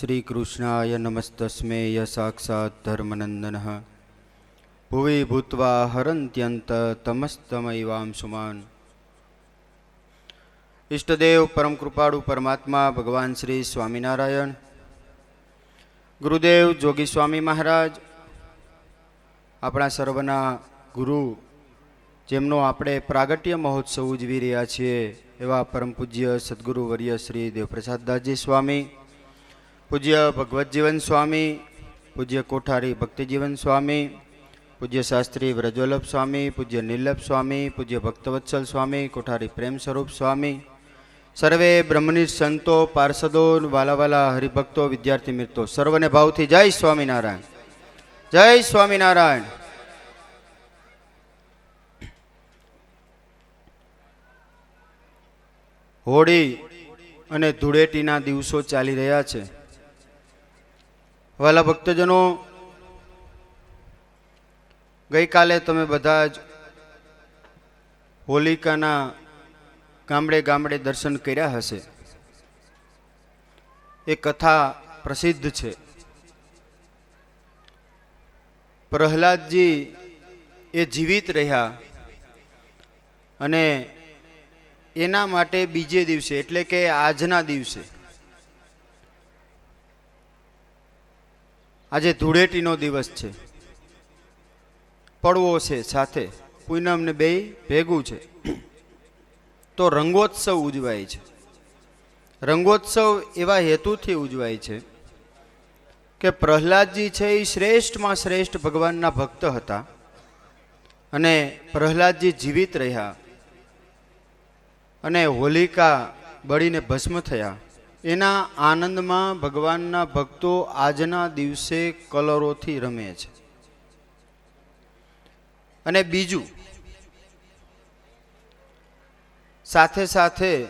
શ્રીકૃષ્ણાય નમસ્તસ્મેય સાક્ષાત ધર્મનંદન. ભુવિ ભૂત્વા હરંત્યંત તમસ્તમૈવામ સુમાન. ઈષ્ટદેવ પરમ કૃપાળુ પરમાત્મા ભગવાન શ્રી સ્વામિનારાયણ. ગુરુદેવ જોગી સ્વામી મહારાજ. આપણા સર્વના ગુરુ, જેમનો આપણે પ્રાગટ્ય મહોત્સવ ઉજવી રહ્યા છીએ, એવા પરમ પૂજ્ય સદગુરુ વર્ય શ્રી દેવપ્રસાદદાસજી સ્વામી. પૂજ્ય ભગવતજીવન સ્વામી, પૂજ્ય કોઠારી ભક્તિજીવન સ્વામી, પૂજ્ય શાસ્ત્રી વ્રજોલભ સ્વામી, પૂજ્ય નિર્લભ સ્વામી, પૂજ્ય ભક્તવત્સલ સ્વામી, કોઠારી પ્રેમ સ્વરૂપ સ્વામી. સર્વે બ્રહ્મની સંતો, પાર્ષદો, વાલાવાલા હરિભક્તો, વિદ્યાર્થી મિત્રો, સર્વને ભાવથી જય સ્વામિનારાયણ. જય સ્વામિનારાયણ. હોળી અને ધૂળેટીના દિવસો ચાલી રહ્યા છે. વાલા ભક્તજનો, ગઈકાલે તમે બધા જ હોલિકાના ગામડે ગામડે દર્શન કર્યા હશે. એ કથા પ્રસિદ્ધ છે. પ્રહલાદજી એ જીવિત રહ્યા અને એના માટે બીજે દિવસે, એટલે કે આજના દિવસે આજે ધૂળેટીનો દિવસ છે. પડવો છે સાથે. પૂનમને બે ભેગું છે. તો રંગોત્સવ ઉજવાય છે. રંગોત્સવ એવા હેતુથી ઉજવાય છે કે પ્રહલાદજી છે એ શ્રેષ્ઠમાં શ્રેષ્ઠ ભગવાનના ભક્ત હતા અને પ્રહલાદજી જીવિત રહ્યા અને હોલિકા બળીને ભસ્મ થયા. એના આનંદમાં ભગવાનના ભક્તો આજના દિવસે કલરોથી રમે છે. અને બીજું, સાથે સાથે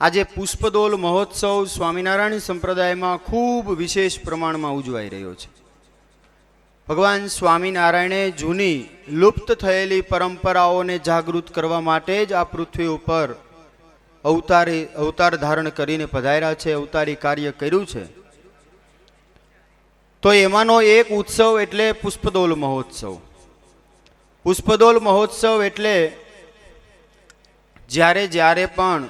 આજે પુષ્પદોલ મહોત્સવ સ્વામિનારાયણ સંપ્રદાયમાં ખૂબ વિશેષ પ્રમાણમાં ઉજવાઈ રહ્યો છે. ભગવાન સ્વામિનારાયણે જૂની લુપ્ત થયેલી પરંપરાઓને જાગૃત કરવા માટે જ આ પૃથ્વી ઉપર અવતારી અવતાર ધારણ કરીને પધાર્યા છે, અવતારી કાર્ય કર્યું છે. તો એમાંનો એક ઉત્સવ એટલે પુષ્પદોલ મહોત્સવ. પુષ્પદોલ મહોત્સવ એટલે જ્યારે જ્યારે પણ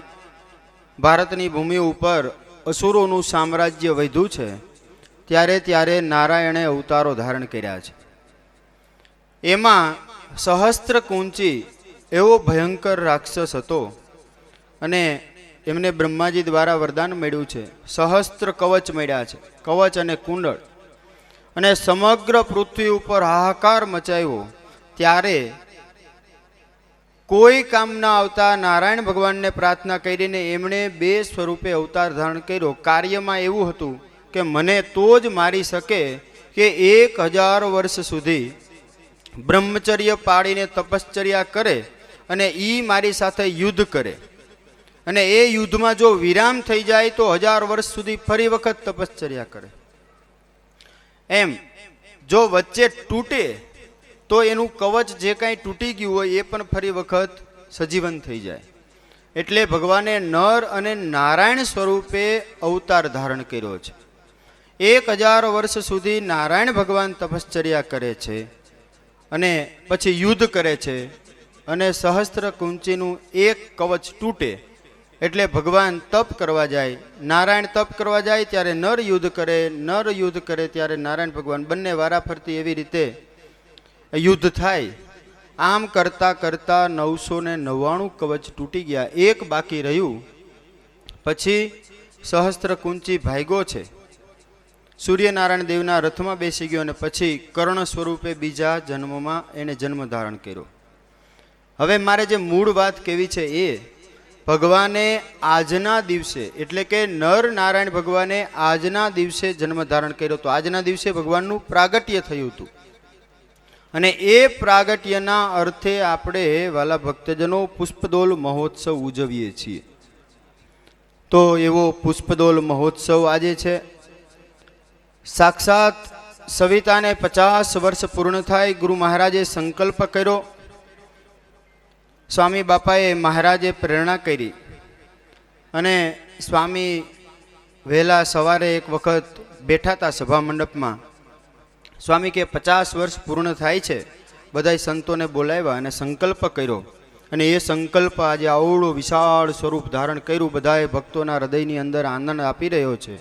ભારતની ભૂમિ ઉપર અસુરોનું સામ્રાજ્ય વધ્યું છે, ત્યારે ત્યારે નારાયણે અવતારો ધારણ કર્યા છે. એમાં સહસ્ત્ર કુંચી એવો ભયંકર રાક્ષસ હતો અને એમને બ્રહ્માજી દ્વારા વરદાન મળ્યું છે. સહસ્ત્ર કવચ મળ્યા છે. કવચ અને કુંડળ. અને સમગ્ર પૃથ્વી ઉપર હાહાકાર મચાવ્યો ત્યારે કોઈ કામ ના આવતા નારાયણ ભગવાનને પ્રાર્થના કરીને એમણે બે સ્વરૂપે અવતાર ધારણ કર્યો. કાર્યમાં એવું હતું કે મને તો જ મારી શકે કે એક હજાર વર્ષ સુધી બ્રહ્મચર્ય પાડીને તપશ્ચર્યા કરે અને એ મારી સાથે યુદ્ધ કરે. અને એ યુદ્ધમાં જો વિરામ થઈ જાય તો હજાર વર્ષ સુધી ફરી વખત તપશ્ચર્યા કરે. એમ, જો વચ્ચે તૂટે, તો એનું કવચ જે કાંઈ તૂટી ગયું હોય એ પણ ફરી વખત સજીવન થઈ જાય. એટલે ભગવાને નર અને નારાયણ સ્વરૂપે અવતાર ધારણ કર્યો છે. એક હજાર વર્ષ સુધી નારાયણ ભગવાન તપશ્ચર્યા કરે છે અને પછી યુદ્ધ કરે છે અને સહસ્ત્ર કુંચીનું એક કવચ તૂટે એટલે ભગવાન તપ કરવા જાય, નારાયણ તપ કરવા જાય ત્યારે નર યુદ્ધ કરે, નર યુદ્ધ કરે ત્યારે નારાયણ ભગવાન બંને વારાફરતી એવી રીતે યુદ્ધ થાય. આમ કરતા કરતા નવસો ને નવ્વાણું કવચ તૂટી ગયા. એક બાકી રહ્યું. પછી સહસ્ત્ર કુંચી ભાગ્યો છે. સૂર્યનારાયણ દેવના રથમાં બેસી ગયો અને પછી કર્ણ સ્વરૂપે બીજા જન્મમાં એને જન્મ ધારણ કર્યો. હવે મારે જે મૂળ વાત કેવી છે એ ભગવાને આજના દિવસે, એટલે કે નર નારાયણ ભગવાને આજના દિવસે જન્મ ધારણ કર્યો તો આજના દિવસે ભગવાનનું પ્રાગટ્ય થયું હતું. અને એ પ્રાગટ્યના અર્થે આપણે વાલા ભક્તજનો પુષ્પદોલ મહોત્સવ ઉજવીએ છીએ. તો એવો પુષ્પદોલ મહોત્સવ આજે છે. સાક્ષાત સવિતાને પચાસ વર્ષ પૂર્ણ થાય, ગુરુ મહારાજે સંકલ્પ કર્યો. સ્વામી બાપાએ મહારાજે પ્રેરણા કરી. અને સ્વામી વહેલા સવારે એક વખત બેઠા હતા સભા મંડપમાં સ્વામી કે, પચાસ વર્ષ પૂર્ણ થાય છે. બધાય સંતોને બોલાવ્યા અને સંકલ્પ કર્યો. અને એ સંકલ્પ આજે આવડું વિશાળ સ્વરૂપ ધારણ કર્યું. બધાએ ભક્તોના હૃદયની અંદર આનંદ આપી રહ્યો છે.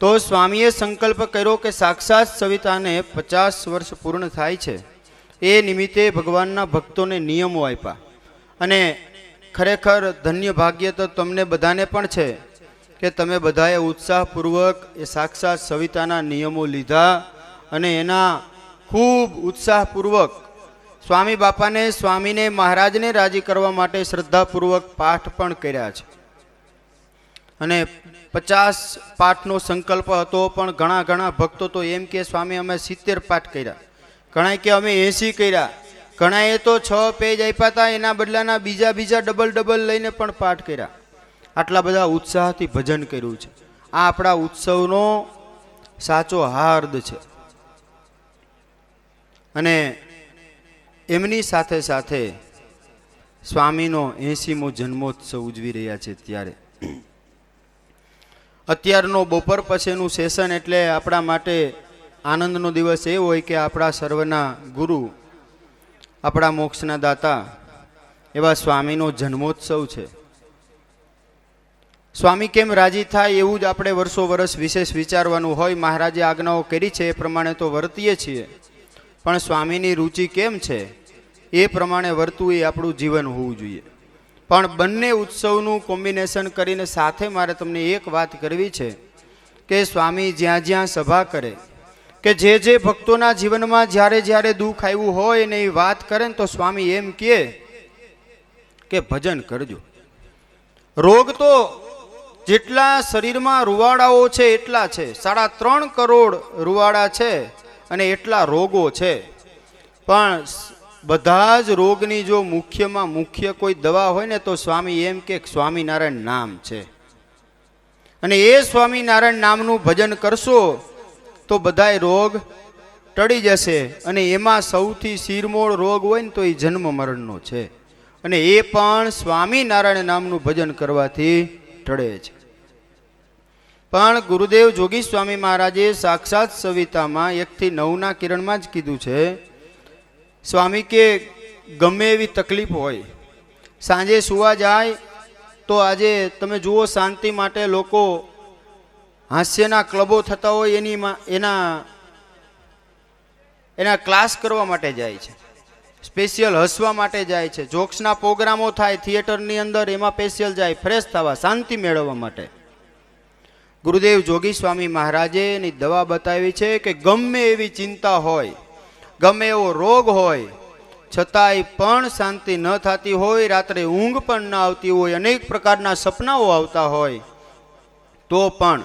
તો સ્વામીએ સંકલ્પ કર્યો કે, સાક્ષાત સવિતાને પચાસ વર્ષ પૂર્ણ થાય છે. એ નિમિત્તે ભગવાનના ભક્તોને નિયમો આપ્યા. અને ખરેખર ધન્ય ભાગ્ય તો તમને બધાને પણ છે કે તમે બધાએ ઉત્સાહપૂર્વક એ સાક્ષાત સવિતાના નિયમો લીધા અને એના ખૂબ ઉત્સાહપૂર્વક સ્વામી બાપાને, સ્વામીને, મહારાજને રાજી કરવા માટે શ્રદ્ધાપૂર્વક પાઠ પણ કર્યા છે. અને પચાસ પાઠનો સંકલ્પ હતો પણ ઘણા ઘણા ભક્તો તો એમ કે સ્વામી અમે સિત્તેર પાઠ કર્યા. ઘણા કે અમે એસી કર્યા. ઘણાએ તો છ પેજ આપ્યા હતા એના બદલાના બીજા બીજા ડબલ ડબલ લઈને પણ પાઠ કર્યા. આટલા બધા ઉત્સાહથી ભજન કર્યું છે. આ આપણા ઉત્સવનો સાચો હાર્દ છે. અને એમની સાથે સાથે સ્વામીનો એસીમો જન્મોત્સવ ઉજવી રહ્યા છે ત્યારે. અત્યારનો બપોર પછીનું સેશન એટલે આપણા માટે આનંદનો દિવસ એ હોય કે આપણા સર્વના ગુરુ, આપણા મોક્ષના દાતા એવા સ્વામીનો જન્મોત્સવ છે. સ્વામી કેમ રાજી થાય એવું જ આપણે વર્ષો વર્ષ વિશેષ વિચારવાનું હોય, મહારાજે આજ્ઞાઓ કરી છે, એ પ્રમાણે તો વર્તીએ છીએ. પણ સ્વામીની રુચિ કેમ છે? એ પ્રમાણે વર્તવું એ આપણું જીવન હોવું જોઈએ. પણ બંને ઉત્સવનું કોમ્બિનેશન કરીને સાથે મારે તમને એક વાત કરવી છે કે સ્વામી જ્યાં જ્યાં સભા કરે કે જે જે ભક્તોના જીવનમાં જ્યારે જ્યારે દુઃખ આવ્યું હોય ને એ વાત કરે ને તો સ્વામી એમ કહે કે ભજન કરજો. રોગ તો જેટલા શરીરમાં રૂવાડાઓ છે એટલા છે. સાડા ત્રણ કરોડ રૂવાડા છે અને એટલા રોગો છે. પણ બધા જ રોગની જો મુખ્યમાં મુખ્ય કોઈ દવા હોય ને તો સ્વામી એમ કે સ્વામિનારાયણ નામ છે. અને એ સ્વામિનારાયણ નામનું ભજન કરશો તો બધાય રોગ ટળી જશે. અને એમાં સૌથી શિરમોળ રોગ હોય ને તો એ જન્મ મરણનો છે. અને એ પણ સ્વામિનારાયણ નામનું ભજન કરવાથી ટળે છે. પણ ગુરુદેવ જોગી સ્વામી મહારાજે સાક્ષાત સવિતામાં એકથી નવના કિરણમાં જ કીધું છે, સ્વામી કે ગમે એવી તકલીફ હોય, સાંજે સુવા જાય તો આજે તમે જુઓ શાંતિ માટે લોકો હાસ્યના ક્લબો થતા હોય એની એના એના ક્લાસ કરવા માટે જાય છે. સ્પેશિયલ હસવા માટે જાય છે. જોક્સના પ્રોગ્રામો થાય થિયેટરની અંદર, એમાં સ્પેશિયલ જાય, ફ્રેશ થવા, શાંતિ મેળવવા માટે. ગુરુદેવ જોગી સ્વામી મહારાજે એની દવા બતાવી છે કે ગમે એવી ચિંતા હોય, ગમે એવો રોગ હોય, છતાંય પણ શાંતિ ન થતી હોય, રાત્રે ઊંઘ પણ ન આવતી હોય, અનેક પ્રકારના સપનાઓ આવતા હોય, તો પણ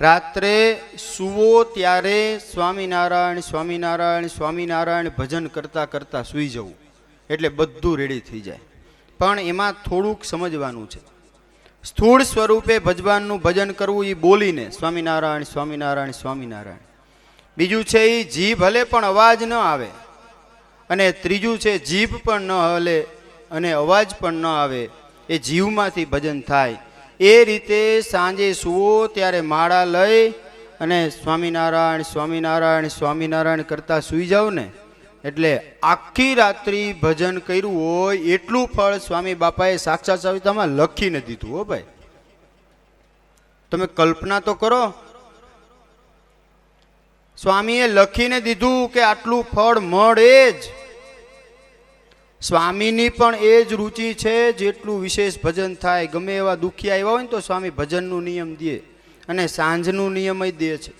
રાત્રે સુવો ત્યારે સ્વામિનારાયણ સ્વામિનારાયણ સ્વામિનારાયણ ભજન કરતાં કરતાં સૂઈ જવું. એટલે બધું રેડી થઈ જાય. પણ એમાં થોડુંક સમજવાનું છે. સ્થૂળ સ્વરૂપે ભજવાનનું ભજન કરવું એ બોલીને સ્વામિનારાયણ સ્વામિનારાયણ સ્વામિનારાયણ. બીજું છે એ જીભ હલે પણ અવાજ ન આવે. અને ત્રીજું છે જીભ પણ ન હલે અને અવાજ પણ ન આવે. એ જીવમાંથી ભજન થાય. એ રીતે સાંજે સુવો, ત્યારે માળા લઈ અને સ્વામિનારાયણ સ્વામિનારાયણ સ્વામિનારાયણ કરતા સૂઈ જાઓ ને, એટલે આખી રાત્રિ ભજન કર્યું હોય, એટલું ફળ સ્વામી બાપાએ સાક્ષાત સવિતામાં લખીને દીધું, હો ભાઈ. તમે કલ્પના તો કરો. સ્વામીએ લખીને દીધું કે આટલું ફળ મળે જ. સ્વામીની પણ એ જ રુચિ છે, જેટલું વિશેષ ભજન થાય, ગમે એવા દુઃખી આવ્યા હોય ને તો સ્વામી ભજનનું નિયમ દે અને સાંજનું નિયમ જ દે છે.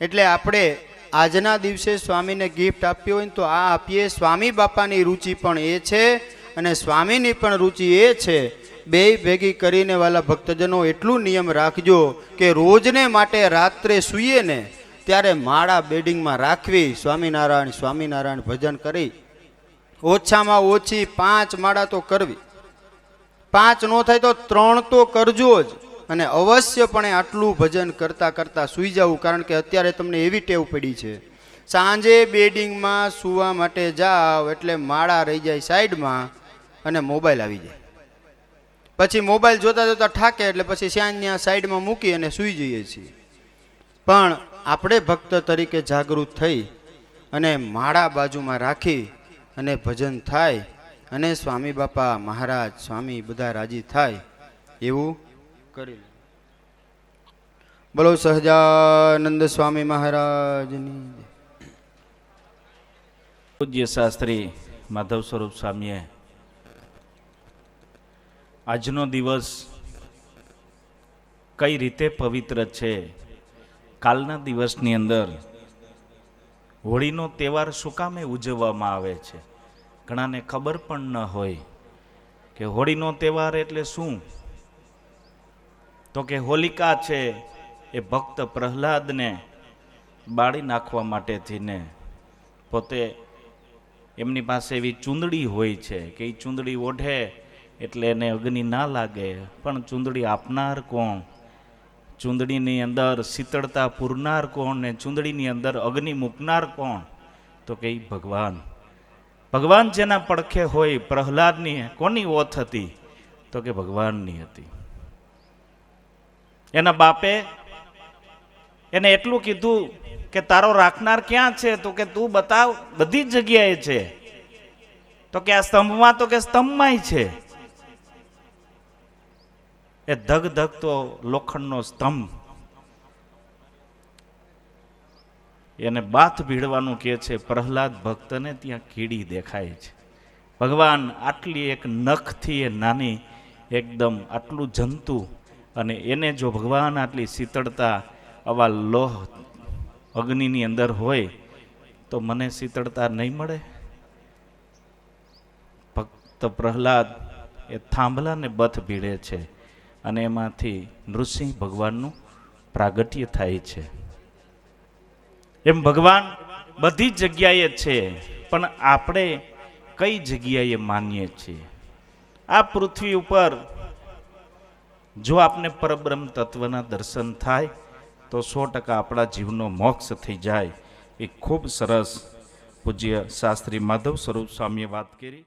એટલે આપણે આજના દિવસે સ્વામીને ગિફ્ટ આપી હોય ને તો આ આપીએ. સ્વામી બાપાની રુચિ પણ એ છે અને સ્વામીની પણ રુચિ એ છે. બે ભેગી કરીને વાલા ભક્તજનો એટલું નિયમ રાખજો કે રોજને માટે રાત્રે સૂઈએ ને ત્યારે માળા બેડિંગમાં રાખવી. સ્વામિનારાયણ સ્વામિનારાયણ ભજન કરી ઓછામાં ઓછી પાંચ માળા તો કરવી. પાંચ નો થાય તો ત્રણ તો કરજો જ. અને અવશ્યપણે આટલું ભજન કરતા કરતા સૂઈ જવું કારણ કે અત્યારે તમને એવી ટેવ પડી છે. સાંજે બેડિંગમાં સૂવા માટે જાઓ એટલે માળા રહી જાય સાઈડમાં અને મોબાઈલ આવી જાય. પછી મોબાઈલ જોતા જોતા ઠાકે એટલે પછી ત્યાં સાઈડમાં મૂકી અને સૂઈ જઈએ છીએ. પણ આપણે ભક્ત તરીકે જાગૃત થઈ અને માળા બાજુમાં રાખી અને ભજન થાય અને સ્વામી બાપા મહારાજ, સ્વામી બધા રાજી થાય એવું કરી. બોલો સહજાનંદ સ્વામી મહારાજની પૂજ્ય શાસ્ત્રી માધવ સ્વરૂપ સ્વામીએ આજનો દિવસ કઈ રીતે પવિત્ર છે? કાલના દિવસની અંદર હોળીનો તહેવાર શું કામે ઉજવવામાં આવે છે? ઘણાને ખબર પણ ન હોય કે હોળીનો તહેવાર એટલે શું? તો કે હોલિકા છે એ ભક્ત પ્રહલાદને બાળી નાખવા માટેથી ને પોતે એમની પાસે એવી ચૂંદડી હોય છે કે એ ચૂંદડી ઓઢે એટલે એને અગ્નિ ના લાગે. પણ ચૂંદડી આપનાર કોણ? ચૂંદડીની અંદર શીતળતા પૂરનાર કોણ ને ચૂંદડીની અંદર અગ્નિ મૂકનાર કોણ? તો કે એ ભગવાન. ભગવાન જેના પડખે હોય પ્રહલાદની, કોની ઓથ હતી? તો કે ભગવાનની હતી. એના બાપે એને એટલું કીધું કે તારો રાખનાર ક્યાં છે? તો કે તું બતાવ, બધી જ જગ્યાએ છે. તો કે આ સ્તંભમાં તો કે સ્તંભમાંય છે. એ ધગ ધગતો લોખંડનો સ્તંભ એને બાથ ભીડવાનું કહે છે, પ્રહલાદ ભક્તને ત્યાં કીડી દેખાય છે. ભગવાન આટલી એક નખથી એ નાની એકદમ આટલું જંતુ અને એને જો ભગવાન આટલી શીતળતા આવા લોહ અગ્નિની અંદર હોય, તો મને શીતળતા નહીં મળે? ભક્ત પ્રહલાદ એ થાંભલાને બથ ભીડે છે અને એમાંથી નૃસિંહ ભગવાનનું પ્રાગટ્ય થાય છે. એમ ભગવાન બધી જગ્યાએ છે, પણ આપણે કઈ જગ્યાએ માનીએ છીએ? આ પૃથ્વી ઉપર જો આપને પરબ્રહ્મ તત્વના દર્શન થાય, તો સો ટકા આપણા જીવનો મોક્ષ થઈ જાય. એ ખૂબ સરસ પૂજ્ય શાસ્ત્રી માધવ સ્વરૂપ સ્વામીએ વાત કરી.